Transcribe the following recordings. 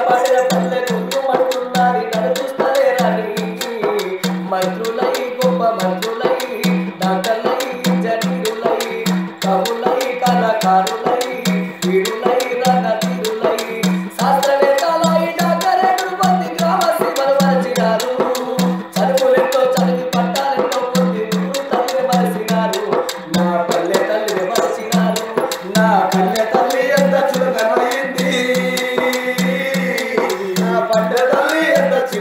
la patria,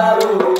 Bolsonaro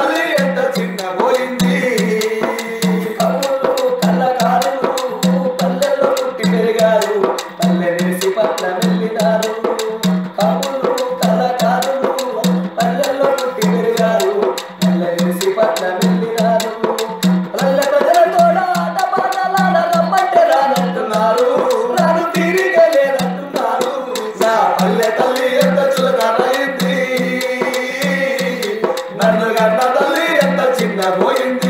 పల్లెవేసి పట్ల వెళ్ళినారు కవులు కళకారులు పల్లెలో పుట్టి పెరిగారు. పల్లెవేసి పట్ల వెళ్ళినారు పల్లె ప్రజల తోడా ఆటపాటలాడమంటే రానంటున్నారు తల్లి ఎంత చులకనైంది. ఎంత చిన్న పోయింది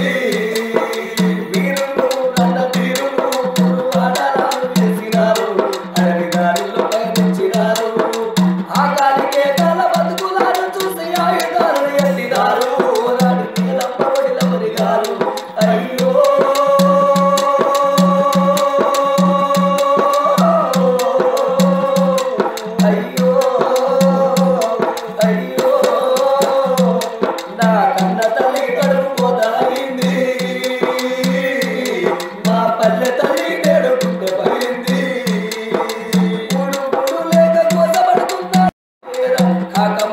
ঢাকা